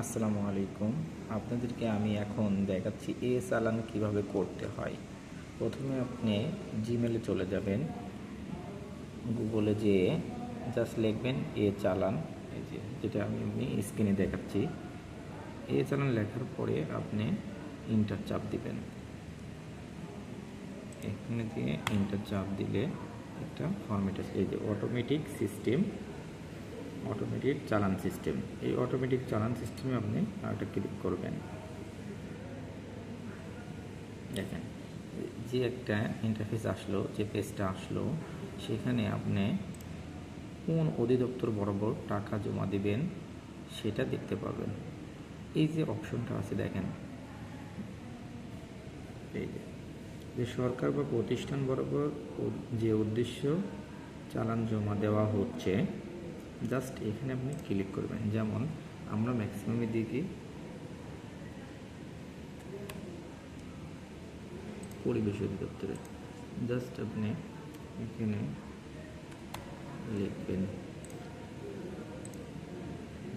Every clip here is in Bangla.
আসসালামু আলাইকুম। আপনাদেরকে আমি এখন দেখাচ্ছি এ চালান কীভাবে করতে হয়। প্রথমে আপনি জিমেলে চলে যাবেন। গুগলে যেয়ে জাস্ট লিখবেন এ চালান। এই যে যেটা আমি এমনি স্ক্রিনে দেখাচ্ছি। এ চালান লেখার পরে আপনি ইন্টার চাপ দিবেন। এখানে দিয়ে ইন্টার চাপ দিলে একটা ফর্মেট আছে। এই যে automatic system automatic challan system এই অটোমেটিক চালান সিস্টেমে আপনি আরেকটা ক্লিক করবেন। দেখেন, যে একটা ইন্টারফেস আসলো, যে পেজটা আসলো, সেখানে আপনি কোন অধিদপ্তর বরাবর টাকা জমা দিবেন, সেটা দেখতে পাবেন এই যে অপশনটা আছে, দেখেন। এই যে সরকার বা প্রতিষ্ঠান বরাবর যে উদ্দেশ্য চালান জমা দেওয়া হচ্ছে জাস্ট এখানে আপনি ক্লিক করবেন। যেমন আমরা ম্যাক্সিমামের দিকে পরিবেশ অধিদপ্তরে জাস্ট আপনি এখানে লিখবেন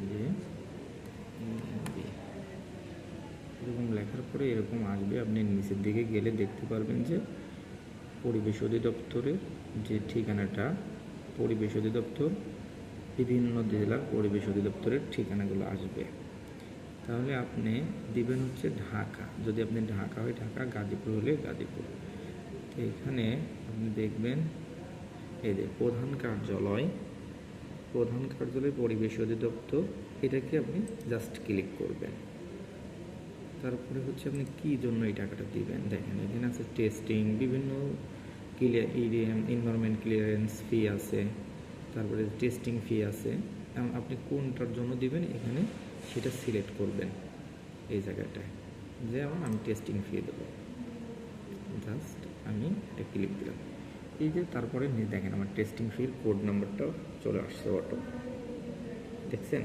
যে এরকম লেখার পরে এরকম আসবে, আপনি নিচের দিকে গেলে দেখতে পারবেন যে পরিবেশ অধিদপ্তরের যে ঠিকানাটা, পরিবেশ অধিদপ্তর বিভিন্ন জেলার পরিবেশ অধিদপ্তরের ঠিকানাগুলো আসবে। তাহলে আপনি দিবেন হচ্ছে ঢাকা। যদি আপনি ঢাকা হয়, ঢাকা, গাজীপুর হলে গাজীপুর। এখানে আপনি দেখবেন, এই যে প্রধান কার্যালয়। প্রধান কার্যালয় পরিবেশ অধিদপ্তর, এটাকে আপনি জাস্ট ক্লিক করবেন। তারপরে হচ্ছে আপনি কি জন্য এই টাকাটা দিবেন? দেখেন, এখানে আছে টেস্টিং বিভিন্ন clear EDM environment clearance fee আছে। তারপরে টেস্টিং ফি আছে, এবং আপনি কোনটার জন্য দিবেন, এখানে সেটা সিলেক্ট করবেন এই জায়গাটায়। যেমন আমি টেস্টিং ফি দেবো। জাস্ট আমি এটা ক্লিক দিলাম। এই যে তারপরে দেখেন আমার টেস্টিং ফির কোড নাম্বারটাও চলে আসছে অটো দেখছেন?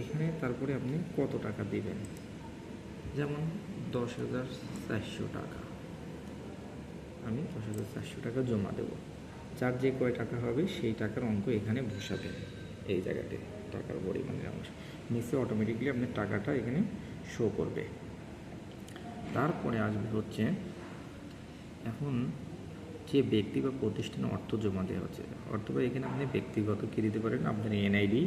এখানে তারপরে আপনি কত টাকা দিবেন? যেমন দশ হাজার চারশো টাকা। আমি দশ হাজার চারশো টাকা জমা দেবো। যার যে কয় টাকা হবে সেই টাকার অঙ্ক এখানে বসাবেন এই জায়গাতে টাকার পরিমাণের অংশ। নিচে অটোমেটিকলি আপনার টাকাটা এখানে শো করবে। তারপরে আসবে হচ্ছে, এখন যে ব্যক্তি বা প্রতিষ্ঠানে অর্থ জমা দেওয়া হচ্ছে, অথবা এখানে আপনি ব্যক্তিগত কী দিতে পারেন? আপনার এনআইডি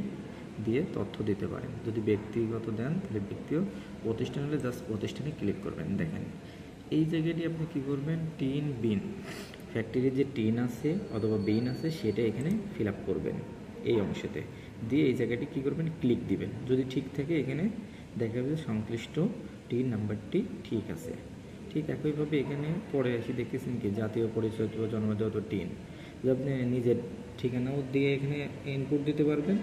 দিয়ে তথ্য দিতে পারেন। যদি ব্যক্তিগত দেন, তাহলে ব্যক্তিও প্রতিষ্ঠান হলে জাস্ট প্রতিষ্ঠানে ক্লিক করবেন। দেখেন, এই জায়গাটি আপনি কি করবেন? TIN BIN. ফ্যাক্টরির যে টিন আছে অথবা বেইন আছে, সেটা এখানে ফিল করবেন এই অংশেতে। দিয়ে এই জায়গাটি কী করবেন? ক্লিক দিবেন। যদি ঠিক থাকে, এখানে দেখা যাবে সংশ্লিষ্ট টিন নাম্বারটি ঠিক আছে। ঠিক একইভাবে এখানে পরে এসে দেখতেছেন কি? জাতীয় পরিচয় অথবা জন্মজাত টিন যে আপনি নিজের ঠিকানাও দিয়ে এখানে ইনপুট দিতে পারবেন,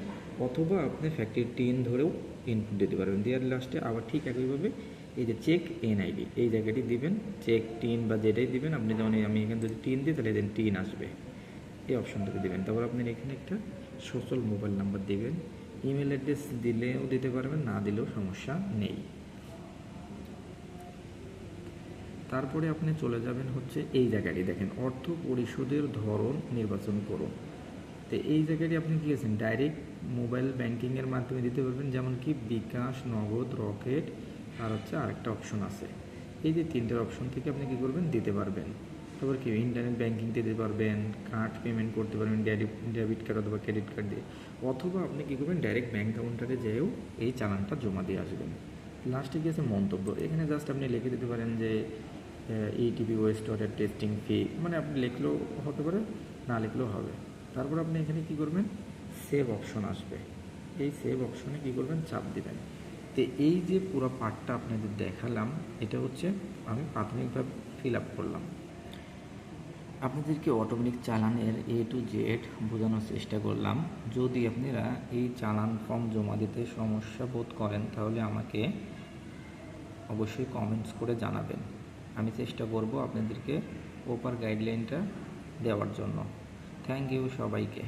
অথবা আপনি ফ্যাক্টরি টিন ধরেও ইনপুট দিতে পারবেন। দেওয়ার লাস্টে আবার ঠিক একইভাবে এই যে চেক এনআইডি এই জায়গাটি দিবেন চেক টিন বা যেটাই দিবেন, আপনি যেমন আমি এখানে যদি টিন দিই, তাহলে টিন আসবে। এই অপশনটাকে দিবেন। তারপর আপনি এখানে একটা সোশ্যাল মোবাইল নাম্বার দিবেন। ইমেল অ্যাড্রেস দিলেও দিতে পারবেন, না দিলেও সমস্যা নেই। তারপরে আপনি চলে যাবেন হচ্ছে এই জায়গাটি। দেখেন, অর্থ পরিশোধের ধরন নির্বাচন করুন। তো এই জায়গাটি আপনি কি আছেন ডাইরেক্ট মোবাইল ব্যাংকিংয়ের মাধ্যমে দিতে পারবেন। যেমন কি বিকাশ, নগদ, রকেট আর হচ্ছে আরেকটা অপশন আছে। এই যে তিনটের অপশন থেকে আপনি কি করবেন? দিতে পারবেন। তারপর কি ইন্টারনেট ব্যাংকিং দিতে পারবেন কার্ড পেমেন্ট করতে পারবেন ডেবিট কার্ড অথবা ক্রেডিট কার্ড দিয়ে। অথবা আপনি কি করবেন? ডাইরেক্ট ব্যাংক কাউন্টারে যেয়েও এই চালানটা জমা দিয়ে আসবেন। লাস্টে কি আছে মন্তব্য। এখানে জাস্ট আপনি লিখে দিতে পারেন যে ETV waste water testing fee মানে আপনি লিখলেও হতে পারে, না লিখলেও হবে। তারপর আপনি এখানে কি করবেন? সেভ অপশন আসবে। এই সেভ অপশনে কি করবেন? চাপ দিবেন। তো এই যে পুরো পার্টটা আপনাদের দেখালাম, এটা হচ্ছে আমি প্রাথমিকভাবে ফিল আপ করলাম। আপনাদেরকে অটোমেটিক চালানের এ টু জেড বোঝানোর চেষ্টা করলাম। যদি আপনারা এই চালান ফর্ম জমা দিতে সমস্যা বোধ করেন, তাহলে আমাকে অবশ্যই কমেন্টস করে জানাবেন। আমি চেষ্টা করব আপনাদেরকে প্রপার গাইডলাইনটা দেওয়ার জন্য। থ্যাংক ইউ সবাইকে।